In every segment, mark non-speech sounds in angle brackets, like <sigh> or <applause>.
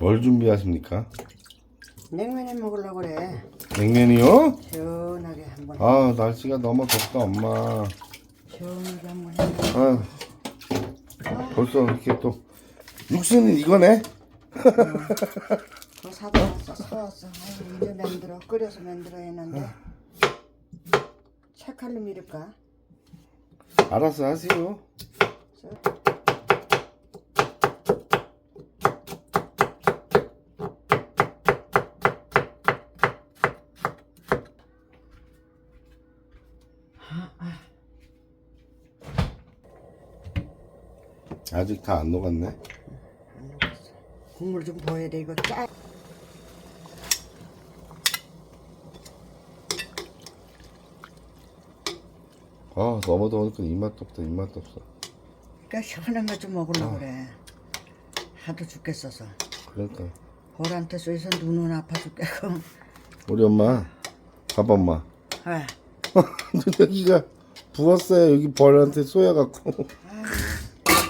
뭘 준비하십니까? 냉면에 먹으려고 그래. 냉면이요? 시원하게 한번. 아 날씨가 너무 덥다 엄마 시원하게 한번 해. 아 벌써 이렇게 또 육수는 이거네? 그거 사다 왔어. 사왔어. 아이고, 이제 만들어. 끓여서 만들어 했는데. 착할로 미를까? 알아서 하세요 아직 다 안 녹았네. 국물 좀 보여야 돼. 이거 짜. 아 너무 더우니까 입맛도 없다 입맛도 없어 그러니까 시원한 거 좀 먹으려고 그래. 하도 죽겠어서. 그러니까 볼한테 쏘여서 눈은 아파 죽겠고. 우리 엄마 봐봐 엄마 아, <laughs> 여기가 부었어요 여기 벌한테 쏘여갖고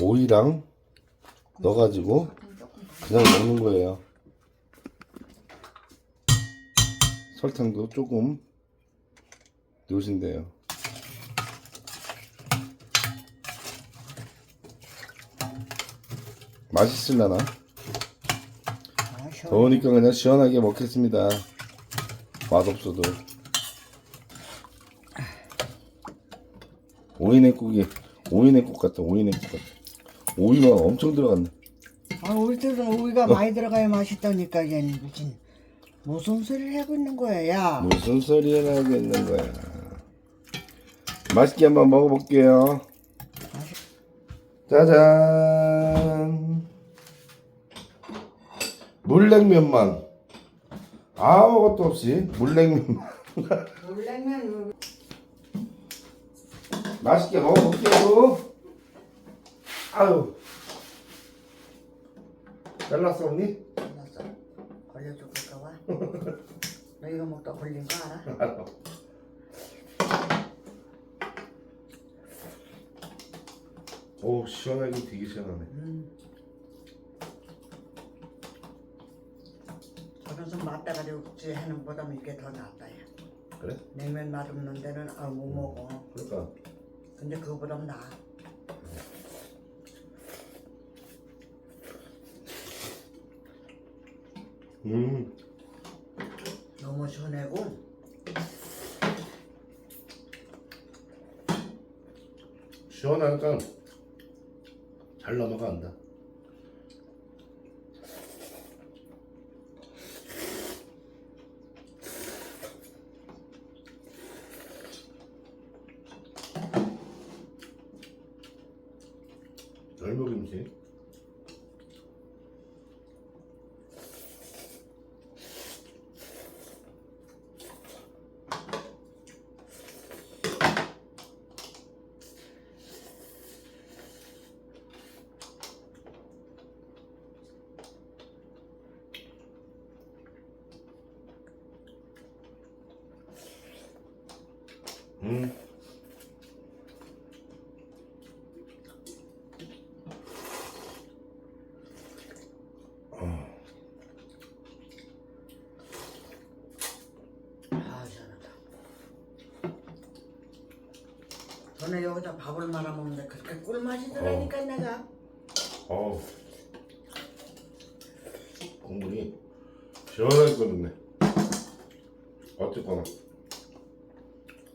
오이랑 넣어가지고 그냥 먹는 거예요. 설탕도 조금 넣으신대요. 맛있을라나? 더우니까 그냥 시원하게 먹겠습니다. 맛없어도. 오이냉국이 오이냉국 같다. 오이냉국 같다. 오이가 엄청 들어갔네. 아, 우리들은 오이가 많이 들어가야 맛있다니까, 얘는 무슨. 무슨 소리를 하고 있는 거야, 야. 무슨 소리를 하고 있는 거야. 맛있게 한번 먹어볼게요. 짜잔. 물냉면만. 아무것도 없이 물냉면만. 물냉면, 맛있게 먹어볼게요. 아유. 잘랐어, 언니? 알았어. 걸려줄까 봐. 너 이거 먹다 걸린 거 알아? <laughs> 알아. 오, 시원하게 되게 시원하네. 그래서 맛다가지고 국지 하는 보다 이게 더 낫다, 야. 그래? 냉면 맛없는 데는 아, 못 먹어. 그러니까. 근데 그거보다 나아. 음, 너무 시원하고. 시원하니까 잘 넘어간다. 열무김치. 음. 아, 시원하다. 전에 여기다 밥을 말아 먹는데 그렇게 꿀맛이더라니까 내가. 어우. 국물이 시원하게 끓었네. 어쨌거나.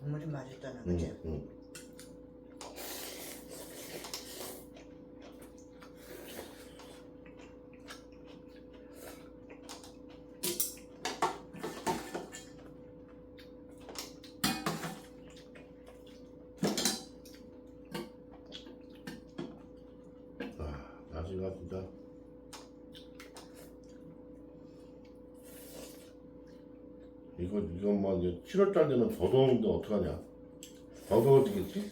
국물이 맛있잖아, 음, 그치? 음. 아, 날씨가 진짜 이거 이거 뭐 이제 7월달 되면 더 더운데 어떡하냐? 더 더워지겠지?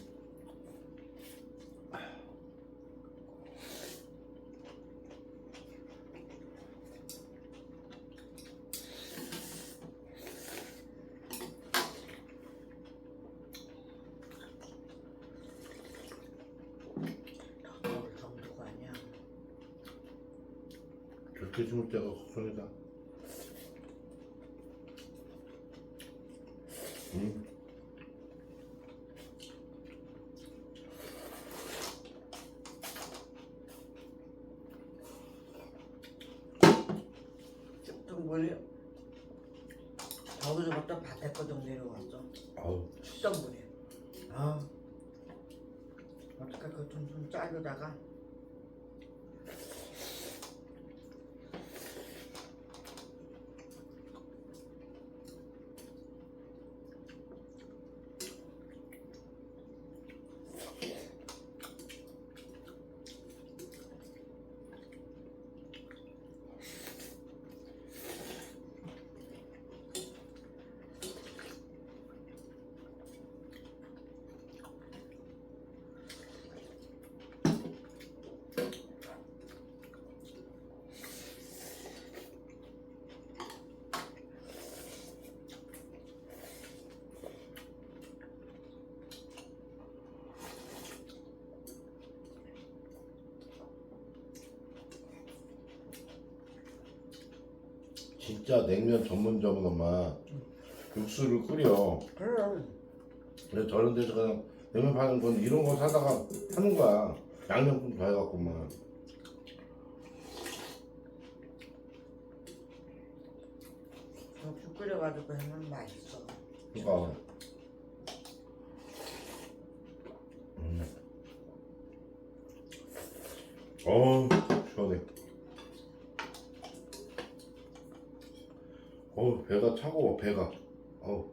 그렇게 심을 때가 걱정이다. 음. 물이 저기서부터 밭에거든 내려왔어. 아우, 물이. 아 어떻게 그 둥둥 짜려다가 진짜 냉면 전문점은 엄마 육수를 끓여. 그래서 저런 데서 그냥 냉면 파는 건 이런 거 사다가 하는 거야. 양념 좀더 해갖고만. 죽 끓여가지고 하면 맛있어. 그러니까. 음. 어 어우, 배가 차가워, 배가. 어우.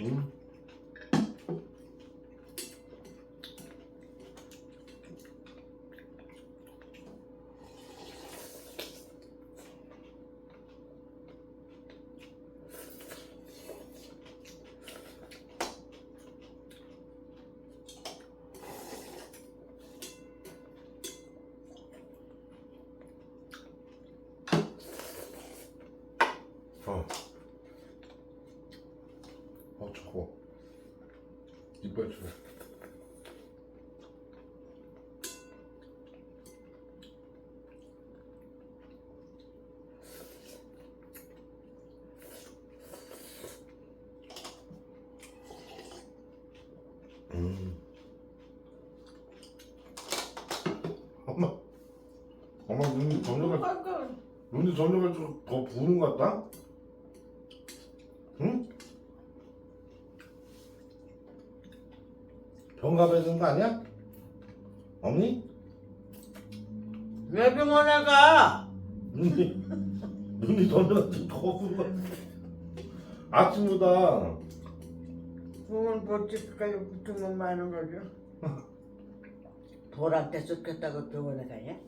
음. 어. 어, 차가워. 이빨 쳐. 음. 엄마, 엄마 눈이 점점 갈, 눈이 점점 더 부는 것 같다? 응? 병 가봐야 되는 거 아니야? 어머니? 왜 병원에 가? 눈이 눈이 점점 더 부는 거 아침보다 병원 버티까지 붙으면 많은 거죠. <laughs> 돌한테 쏟겼다고 병원에 가냐?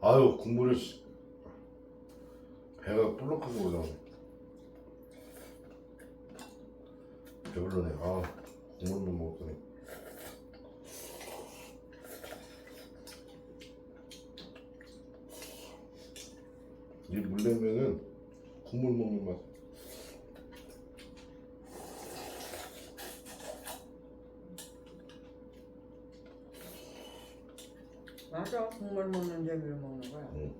아유 국물을 씨- 배가 볼록하게 올라오네 배불러네 아 국물만 먹었더니 이 물냉면은 국물 먹는 맛 맞아. 국물 먹는 재미로 먹는 거야. 응.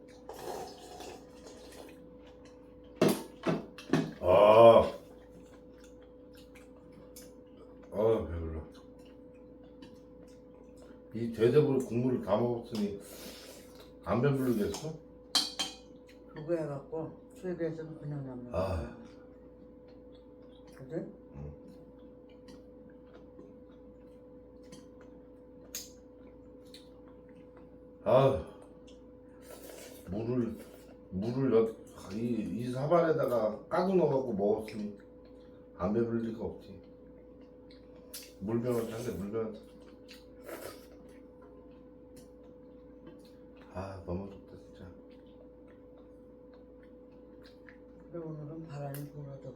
아, 아 배불러. 이 대접으로 국물을 다 먹었으니 안 배부르겠어? 그거 해갖고 수입해서는 그냥 남는 아. 거야. 그지? 아 물을 물을 여, 이, 이 사발에다가 까고 넣어갖고 먹었으니 안 배부를 리가 없지 물병을 찬데 물병을 아 너무 좋다 진짜. 그래 오늘은 바람이 불어도.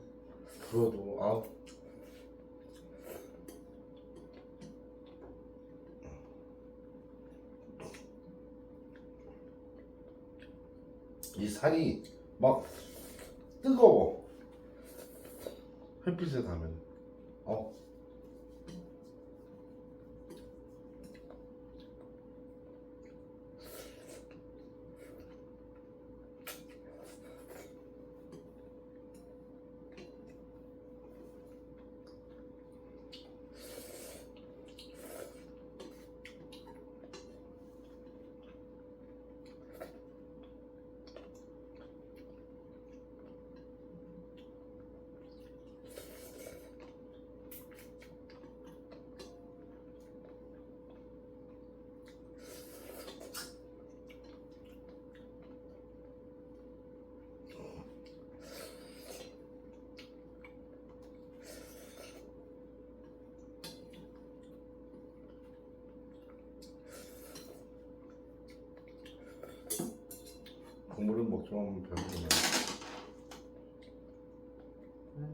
불어도 아우 이 살이 막 뜨거워. 햇빛에 가면. 어 먹지만 배부르네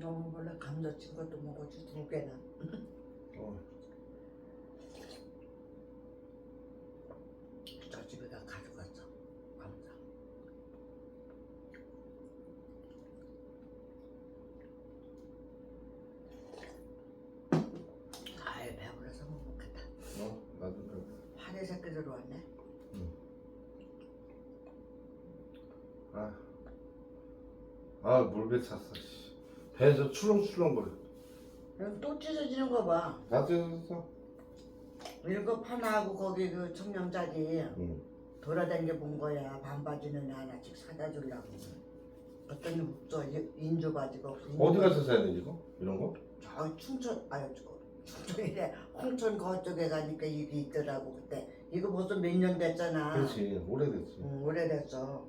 너무 원래 감자친 것도 먹었지 두 개나. 어. <laughs> 저 집에 가 가져갔어. 감자. 아이 배불러서 못 먹겠다. 어? 나도 배불러 파리 새끼 들어왔네. 아, 아 물배 찼어. 씨. 배에서 출렁출렁 거려. 그럼 또 찢어지는 거 봐 다 찢어졌어. 이거 파나하고 거기 그 청량짜리 응. 돌아다녀 본 거야 반바지는 하나씩 사다 주려고 그랬더니 저 인조 바지가 없어 어디 가서 사야 되지 이거? 이런 거? 저 충천 아유 저 충천이래 홍천 그쪽에 가니까 이게 있더라고 그때 이거 벌써 몇 년 됐잖아 그렇지 오래됐지. 응, 오래됐어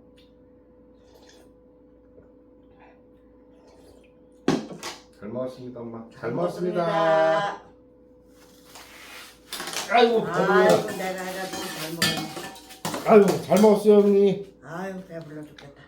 잘 먹었습니다 엄마. 잘잘 먹었습니다. 아이고 배불러. 아이고 내가 해가지고 잘 먹었네 아이고 잘 먹었어요 언니. 아유 배불러 죽겠다